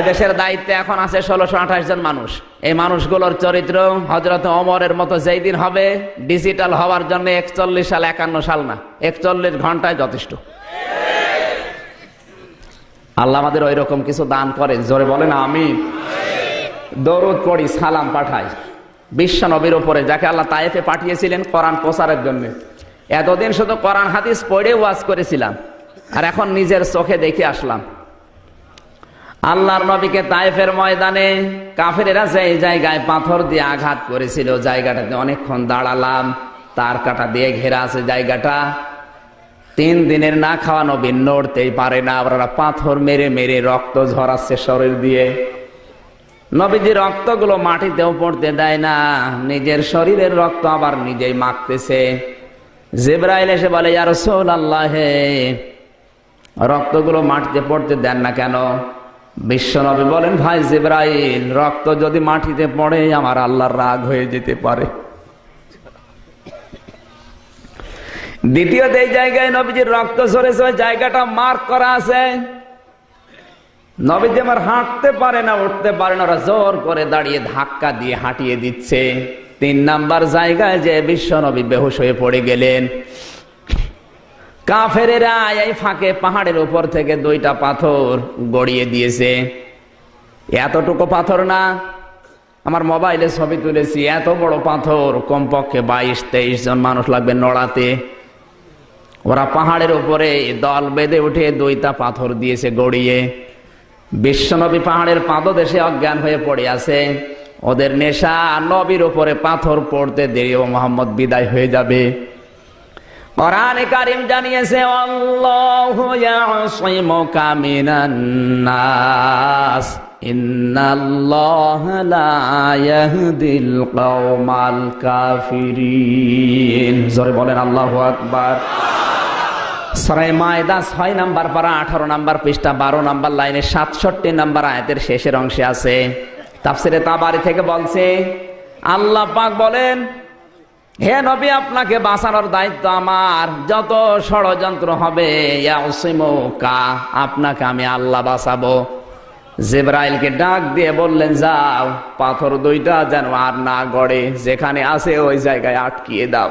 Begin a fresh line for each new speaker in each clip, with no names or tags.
এদেশের দায়িত্বে এখন আছে ষোলোশো আঠাশ জন মানুষ। এই মানুষগুলোর চরিত্র হজরত অমরের মতো যেই দিন হবে ডিজিটাল হওয়ার জন্য একচল্লিশ সাল, একান্ন সাল না, একচল্লিশ ঘন্টায় যথেষ্ট। আল্লাহ আমাদের ওই রকম কিছু দান করে জোরে বলেন আমি দরুদ পড়ি, সালাম পাঠাই। বিশ্ব নবীর উপরে, যাকে আল্লাহ তায়েফে পাঠিয়েছিলেন কোরআন প্রচারের জন্য। এতদিন শুধু কোরআন হাদিস পড়ে ওয়াজ করেছিলাম, আর এখন নিজের চোখে দেখে আসলাম। আল্লাহর নবীকে তাইফের ময়দানে কাফেরেরা যে জায়গায় পাথর দিয়ে আঘাত করেছিল, জায়গাটাতে অনেকক্ষণ দাঁড়ালাম, তার কাটা দিয়ে ঘেরা আছে জায়গাটা। তিন দিনের না খাওয়া নবী নড়তেই পারে না ওরা পাথর মেরে মেরে রক্ত ঝরাচ্ছে শরীর দিয়ে। নবীজি রক্তগুলো মাটিতেও পড়তে দেয় না, নিজের শরীরের রক্ত আবার নিজেই মাখতেছে। জেব্রাইল এসে বলে ইয়ার সোল আল্লাহ রক্তগুলো মাটিতে পড়তে দেন না কেন? বিশ্বনবী বলেন, ভাই জেব্রাইল, রক্ত যদি মাটিতে পড়ে, আমার আল্লাহর রাগ হয়ে যেতে পারে। দ্বিতীয়ত, এই জায়গায় নবীজির রক্ত ঝরেছে, ওই জায়গাটা মার্ক করা আছে। নবীজি আমার হাঁটতে পারে না, উঠতে পারে না, ওরা জোর করে দাঁড়িয়ে ধাক্কা দিয়ে হাঁটিয়ে দিচ্ছে। তিন নাম্বার জায়গায় যে বিশ্ব নবী বেহুশ হয়ে পড়ে গেলেন। কাফেরেরা এই ফাঁকে পাহাড়ের উপর থেকে দুইটা পাথর গড়িয়ে দিয়েছে। এতটুকু পাথর না। আমার মোবাইলে ছবি তুলেছি, এত বড় পাথর, কমপক্ষে বাইশ, তেইশ জন মানুষ লাগবে নড়াতে। ওরা পাহাড়ের উপরে দল বেঁধে উঠে দুইটা পাথর দিয়েছে গড়িয়ে। বিশ্বনবী পাহাড়ের পাদদেশে অজ্ঞান হয়ে পড়ে আছে। ওদের নেশা নবীর উপরে পাথর পড়তে দেরি ও মোহাম্মদ বিদায় হয়ে যাবে। কোরআনে কারিম জানিয়েছে, আল্লাহু ইয়াসিমুকা মিনান নাস, ইন্নাল্লাহা লা ইয়াহদিল কওমাল কাফিরিন। জোরে বলেন, আল্লাহু আকবার। সরাই মায়দা ছয় নাম্বার পারা আঠারো নাম্বার পৃষ্ঠা, বারো নাম্বার লাইনে সাতষট্টি নাম্বার আয়াতের শেষের অংশে আছে। তাফসিরে তাবারি থেকে বলছে, আল্লাহ পাক বলেন হে নবী, আপনাকে বাঁচানোর দায়িত্ব আমার। যত ষড়যন্ত্র হবে আপনাকে আমি আল্লাহ বাঁচাবো। জেব্রাইলকে ডাক দিয়ে বললেন, যাও, পাথর দুইটা যেন আর না গড়ে, যেখানে আছে ওই জায়গায় আটকিয়ে দাও।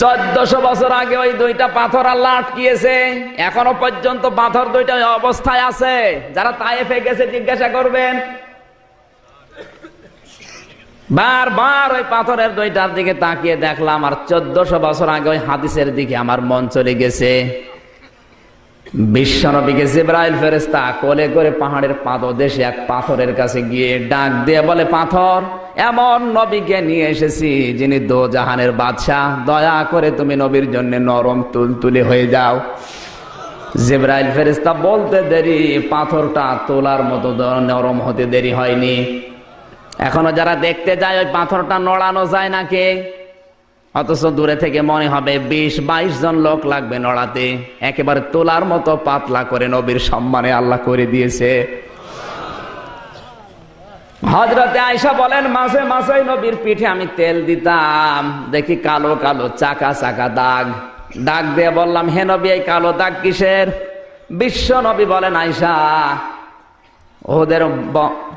চোদ্দশো বছর আগে ওই দুইটা পাথর আল্লাহ আটকিয়েছে। এখনও পর্যন্ত পাথর দুইটা অবস্থায় আছে। যারা তাইফে গেছে, জিজ্ঞাসা করবেন বারবার ওই পাথরের দুইটার দিকে তাকিয়ে দেখলাম, আর চোদ্দশো বছর আগে ওই হাদিসের দিকে আমার মন চলে গেছে। বিশ্বনবীকে জিব্রাইল ফেরেস্তা কোলে করে পাহাড়ের পাদদেশে এক পাথরের কাছে গিয়ে ডাক দিয়ে বলে, পাথর, এমন নবীকে নিয়ে এসেছি যিনি দো জাহানের বাদশাহ। দয়া করে তুমি নবীর জন্য নরম তুলতুলে হয়ে যাও। জিব্রাইল ফেরেস্তা বলতে দেরি, পাথরটা তোলার মতো নরম হতে দেরি হয়নি। এখনও যারা দেখতে যায়, ওই পাথরটা নড়ানো যায় নাকি? অথচ দূরে থেকে মনে হবে বিশ, বাইশ জন লোক লাগবে নড়াতে। একেবারে তোলার মতো পাতলা করে নবীর সম্মানে আল্লাহ করে দিয়েছে। হজরতে আয়সা বলেন মাসে মাসে নবীর পিঠে আমি তেল দিতাম। দেখি কালো কালো, চাকা চাকা দাগ। দাগ দিয়ে বললাম, হে নবী, এই কালো দাগ কিসের? বিশ্ব নবী বলেন আয়সা ওদের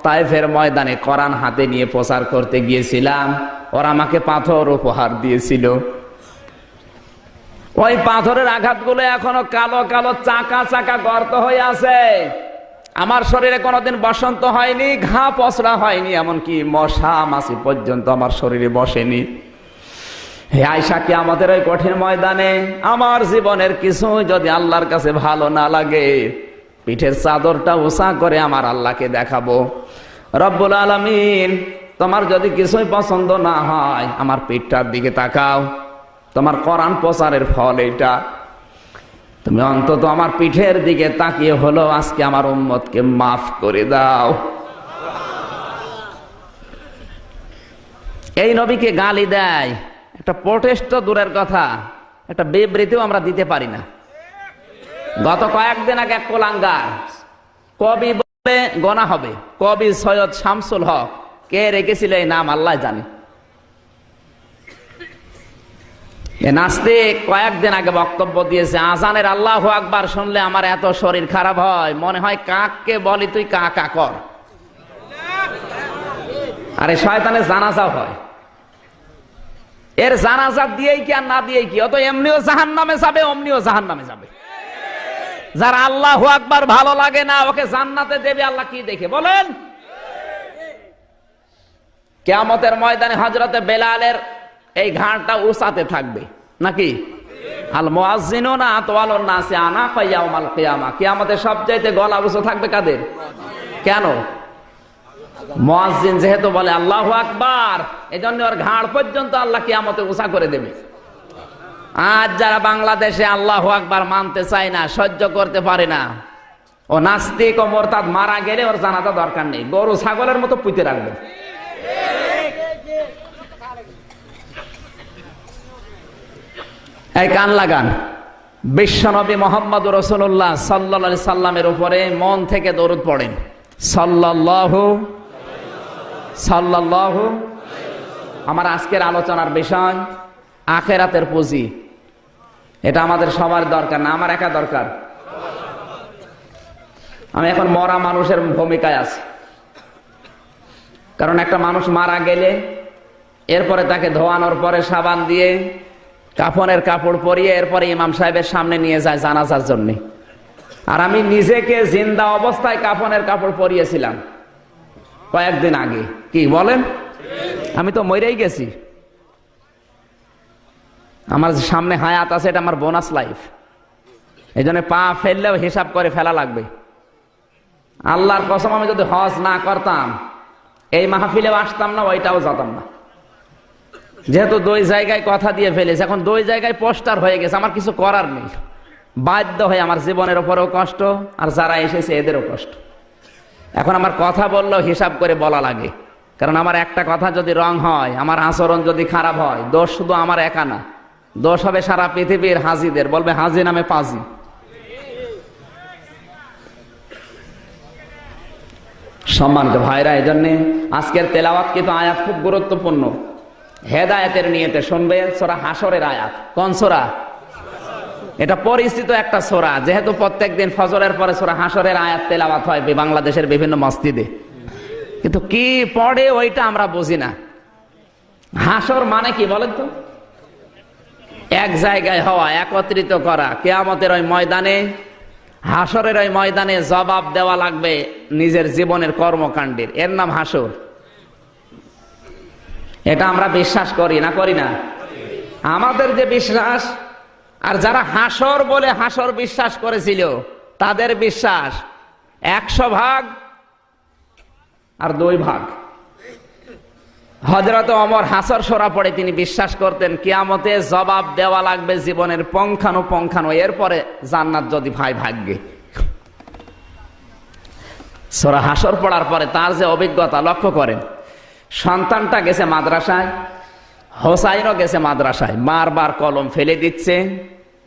তাইফের ময়দানে করান হাতে নিয়ে প্রচার করতে গিয়েছিলাম। ওরা আমাকে পাথর উপহার দিয়েছিল। ওই পাথরের আঘাতগুলো এখনও কালো কালো চাকা চাকা গর্ত হয়ে আছে। আমার শরীরে কোনোদিন বসন্ত হয়নি, ঘা পচড়া হয়নি, এমনকি মশা মাছি পর্যন্ত আমার শরীরে বসেনি। হে আয়সাকে আমাদের ওই কঠিন ময়দানে আমার জীবনের কিছু যদি আল্লাহর কাছে ভালো না লাগে পিঠের চাদরটা উষা করে আমার আল্লাহকে দেখাবো। রব্বুল আলমিন, তোমার যদি কিছুই পছন্দ না হয়, আমার পিঠটার দিকে তাকাও। তোমার করান প্রচারের ফল এটা তুমি অন্তত আমার পিঠের দিকে তাকিয়ে হলো আজকে আমার উম্মতকে মাফ করে দাও। এই নবীকে গালি দেয়। একটা প্রোটেস্ট দূরের কথা, একটা বিবৃতিও আমরা দিতে পারি না। গত কয়েকদিন আগে এক কোলাঙ্গার। কবি বলে গনা হবে। কবি সৈয়দ শামসুল হক। কে রেখেছিল এই নাম আল্লাহ জানে। নাস্তিক কয়েকদিন আগে বক্তব্য দিয়েছে, আজানের আল্লাহ আকবার শুনলে আমার এত শরীর খারাপ হয়। মনে হয় কাককে বলি তুই কা কা কর। আরে শয়তানের জানাজা হয়। এর জানাজা দিয়েই কি আর না দিয়েই কি? অত এমনিও জাহান নামে যাবে, অমনিও জাহান নামে যাবে। যার আল্লাহ আকবার ভালো লাগে না, ওকে জান্নাতে দেবে, আল্লাহ কি দেখে? বলেন। কেয়ামতের ময়দানে হজরতে বেলালের এই ঘাড়টা উসাতে থাকবে, নাকি? আল্লাহ আকবার এই জন্য ওর ঘাড় পর্যন্ত আল্লাহ কেয়ামতে উষা করে দেবে। আজ যারা বাংলাদেশে আল্লাহ আকবার মানতে চায় না, সহ্য করতে পারে না, ও নাস্তিক ও মোরতাদ মারা গেলে ওর জানাটা দরকার নেই। গরু, ছাগলের মতো পুঁতে রাখবে। এই কান লাগান। বিশ্বনবী মোহাম্মদ রসুল্লাহ সাল্লা সাল্লামের উপরে মন থেকে দরুদ পড়েন। সাল্লাহ সাল্লাহ আমার আজকের আলোচনার বিষয়, আখেরাতের পুঁজি। এটা আমাদের সবার দরকার না, আমার একা দরকার। আমি এখন মরা মানুষের ভূমিকায় আছি। কারণ একটা মানুষ মারা গেলে, এরপরে তাকে ধোয়ানোর পরে সাবান দিয়ে কাফনের কাপড় পরিয়ে এরপরে ইমাম সাহেবের সামনে নিয়ে যায় জানাজার জন্য। আর আমি নিজেকে জিন্দা অবস্থায় কাফনের কাপড় পরিয়েছিলাম কয়েকদিন আগে। কি বলেন? আমি তো মরেই গেছি। আমার সামনে হায়াত আছে, এটা আমার বোনাস লাইফ এই জন্য পা ফেললেও হিসাব করে ফেলা লাগবে। আল্লাহর কসম, আমি যদি হজ না করতাম, এই মাহফিলেও আসতাম না, ওইটাও যেতাম না। যেহেতু দুই জায়গায় কথা দিয়ে ফেলেছে, এখন দুই জায়গায় পোস্টার হয়ে গেছে, আমার কিছু করার নেই। বাধ্য হয়ে আমার জীবনের ওপরেও কষ্ট, আর যারা এসেছে এদেরও কষ্ট। এখন আমার কথা বললেও হিসাব করে বলা লাগে। কারণ আমার একটা কথা যদি রং হয়, আমার আচরণ যদি খারাপ হয়, দোষ শুধু আমার একা না। দোষ হবে সারা পৃথিবীর হাজিদের, বলবে হাজি নামে পাজি। সম্মানিত ভাইরা এই জন্যে আজকের তেলাওয়াত কিন্তু আয়াত খুব গুরুত্বপূর্ণ। হেদায়তের নিয়েতে শুনবে সোরা হাসরের আয়াত। কোন সোরা? এটা পরিচিত একটা সোরা, যেহেতু প্রত্যেক দিন ফজরের পরে সোরা হাসরের আয়াত তেলাওয়াত হয় বাংলাদেশের বিভিন্ন মসজিদে। কিন্তু কি পড়ে ওইটা আমরা বুঝি না। হাসর মানে কি বলেন তো? এক জায়গায় হওয়া, একত্রিত করা। কেয়ামতের ওই ময়দানে হাসরের ওই ময়দানে জবাব দেওয়া লাগবে নিজের জীবনের কর্মকাণ্ডের। এর নাম হাসর এটা আমরা বিশ্বাস করি না করি না? আমাদের যে বিশ্বাস, আর যারা হাসর বলে হাসর বিশ্বাস করেছিল, তাদের বিশ্বাস একশো ভাগ আর দুই ভাগ। হজরত অমর হাসর সরা পড়ে তিনি বিশ্বাস করতেন, কিয়ামতে জবাব দেওয়া লাগবে জীবনের পঙ্খানো পঙ্খানো, এরপরে জান্নাত যদি ভাই ভাগ্যে। সোরা হাসর পড়ার পরে তার যে অভিজ্ঞতা, লক্ষ্য করেন, সন্তানটা গেছে মাদ্রাসায়, হোসাইনও গেছে মাদ্রাসায়, বারবার কলম ফেলে দিচ্ছে,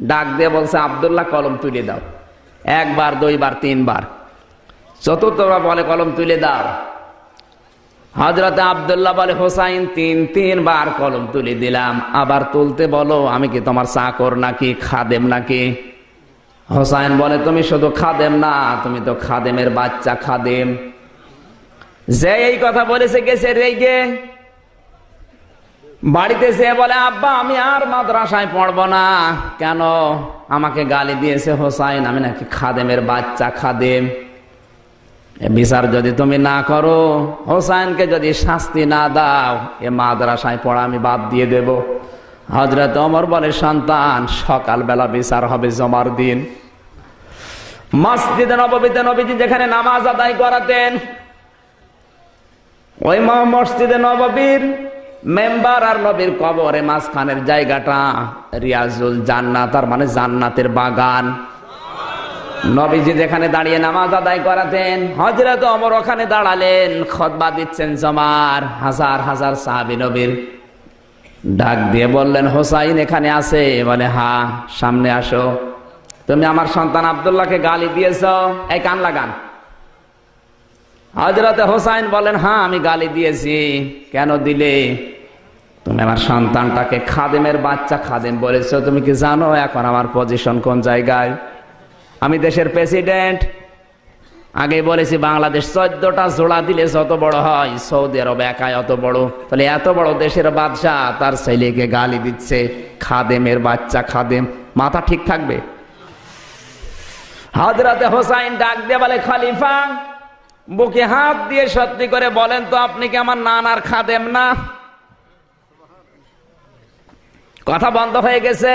ডাক দিয়ে বলছে, আবদুল্লাহ, কলম তুলে দাও। একবার, দুইবার, তিনবার। চতুর্থবার বলে, কলম তুলে দাও। হজরত আবদুল্লাহ বলে, হোসাইন, তিন, তিনবার কলম তুলে দিলাম। আবার তুলতে বলো, আমি কি তোমার চাকর নাকি, খাদেম নাকি? হোসাইন বলে, তুমি শুধু খাদেম না, তুমি তো খাদেমের বাচ্চা, খাদেম। যে এই কথা বলেছে, গেছে রেগে। বাড়িতে সে বলে, আব্বা, আমি আর মাদ্রাসায় পড়ব না। কেন? আমাকে গালি দিয়েছে হোসাইন, আমি নাকি খাদেমের বাচ্চা, খাদেম। বিচার যদি তুমি না করো, হোসাইনকে যদি শাস্তি না দাও, এ মাদ্রাসায় পড়া আমি বাদ দিয়ে দেব। হজরত অমর বলে, সন্তান, সকালবেলা বিচার হবে জমার দিন। মসজিদে নবীতে নবীজি যেখানে নামাজ আদায় করাতেন, ওই মসজিদে নববীর মেম্বার আর নবীর কবরে মাঝখানের জায়গাটা রিয়াজুল জান্নাত আর মানে জান্নাতের বাগান। নবীজি যেখানে দাঁড়িয়ে নামাজ আদায় করাতেন হজরত অমর ওখানে দাঁড়ালেন খতবা দিচ্ছেন জমার, হাজার হাজার সাহাবি নবীর ডাক দিয়ে বললেন, হোসাইন এখানে আছে? বলে, হা, সামনে আসো। তুমি আমার সন্তান আবদুল্লাহকে গালি দিয়েছ? এই কান লাগান। হজরতে হোসাইন বলেন হ্যাঁ আমি গালি দিয়েছি। কেন দিলে? তুমি আমার সন্তানটাকে খাদেমের বাচ্চা খাদেম বলেছ। তুমি কি জানো এখন আমার পজিশন কোন জায়গায়? আমি দেশের প্রেসিডেন্ট। আগে বলেছি, বাংলাদেশ চোদ্দটা জোড়া দিলে যত বড় হয়, সৌদি আরব একাই অত বড়। তাহলে এত বড় দেশের বাদশাহ তার ছেলেকে গালি দিচ্ছে, খাদেমের বাচ্চা খাদেম। মাথা ঠিক থাকবে? হাজরাতে হোসাইন ডাক দিয়ে বলে, খলিফা, বুকে হাত দিয়ে সত্যি করে বলেন তো, আপনি কি আমার নানার খাদেম না? কথা বন্ধ হয়ে গেছে।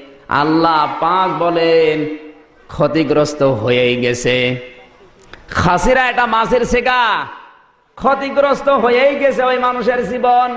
আল্লাহ পাক বলেন, ক্ষতিগ্রস্ত হয়েই গেছে। খাসিরা এটা মাছের শেখা। ক্ষতিগ্রস্ত হয়েই গেছে ওই মানুষের জীবন।